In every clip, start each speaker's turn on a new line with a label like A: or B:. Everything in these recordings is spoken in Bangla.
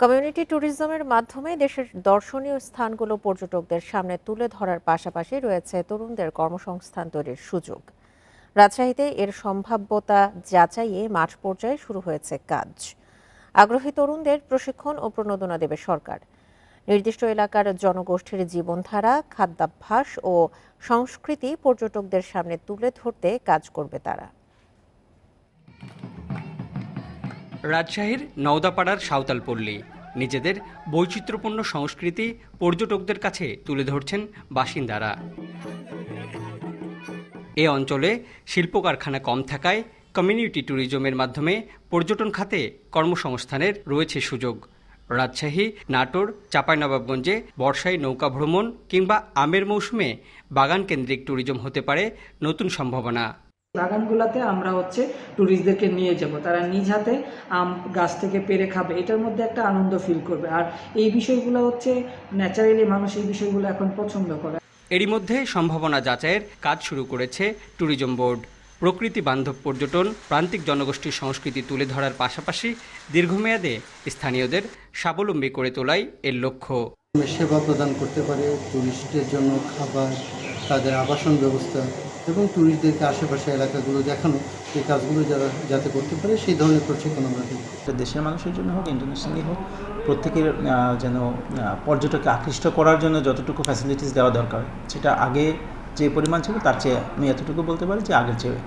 A: কমিউনিটি ট্যুরিজমের মাধ্যমে দেশের দর্শনীয় স্থানগুলো পর্যটকদের সামনে তুলে ধরার পাশাপাশি রয়েছে তরুণদের কর্মসংস্থান তৈরির সুযোগ। রাজশাহীতে এর সম্ভাব্যতা যাচাইয়ে মাঠ পর্যায়ে শুরু হয়েছে কাজ। আগ্রহী তরুণদের প্রশিক্ষণ ও প্রণোদনা দেবে সরকার। নির্দিষ্ট এলাকার জনগোষ্ঠীর জীবনধারা, খাদ্যাভ্যাস ও সংস্কৃতি পর্যটকদের সামনে তুলে ধরতে কাজ করবে তারা।
B: রাজশাহীর নওদাপাড়ার সাঁওতাল পল্লী নিজেদের বৈচিত্র্যপূর্ণ সংস্কৃতি পর্যটকদের কাছে তুলে ধরছেন বাসিন্দারা। এ অঞ্চলে শিল্প কারখানা কম থাকায় কমিউনিটি ট্যুরিজমের মাধ্যমে পর্যটন খাতে কর্মসংস্থানের রয়েছে সুযোগ। রাজশাহী, নাটোর, চাঁপাইনবাবগঞ্জে বর্ষায় নৌকা ভ্রমণ কিংবা আমের মৌসুমে বাগান কেন্দ্রিক ট্যুরিজম হতে পারে নতুন সম্ভাবনা।
C: বাগানগুলোতে আমরা হচ্ছে ট্যুরিস্টদেরকে নিয়ে যাব। তারা নিজ হাতে আম গাছ থেকে পেরে খাবে। এটার মধ্যে একটা আনন্দ ফিল করবে। আর এই বিষয়গুলো হচ্ছে ন্যাচারালি মানুষ এই বিষয়গুলো এখন পছন্দ করে।
B: এরই মধ্যে সম্ভাবনা যাচাইয়ের কাজ শুরু করেছে ট্যুরিজম বোর্ড প্রকৃতি বান্ধব পর্যটন প্রান্তিক জনগোষ্ঠীর সংস্কৃতি তুলে ধরার পাশাপাশি দীর্ঘমেয়াদে স্থানীয়দের স্বাবলম্বী করে তোলাই এর লক্ষ্য।
D: সেবা প্রদান করতে পারে টুরিস্টের জন্য খাবার তাদের আবাসন ব্যবস্থা এবং টুরিস্টদেরকে আশেপাশে এলাকাগুলো দেখানো এই কাজগুলো যারা যাতে করতে পারে সেই ধরনের প্রশিক্ষণ আমরা দিই।
E: দেশের মানুষের জন্য হোক ইন্টারন্যাশনালি হোক প্রত্যেকের যেন পর্যটককে আকৃষ্ট করার জন্য যতটুকু ফ্যাসিলিটিস দেওয়া দরকার সেটা আগে যে পরিমাণ ছিল তার চেয়ে আমি এতটুকু বলতে পারি যে আগের চেয়ে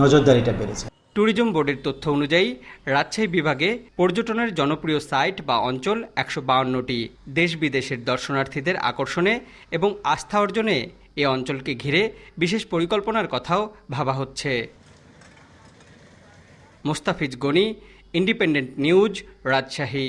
E: নজরদারিটা বেড়েছে।
B: ট্যুরিজম বোর্ডের তথ্য অনুযায়ী রাজশাহী বিভাগে পর্যটনের জনপ্রিয় সাইট বা অঞ্চল একশো বাউন্নটি। দেশ বিদেশের দর্শনার্থীদের আকর্ষণে এবং আস্থা অর্জনে এ অঞ্চলকে ঘিরে বিশেষ পরিকল্পনার কথাও ভাবা হচ্ছে। Mostafiz Gani independent news Rajshahi.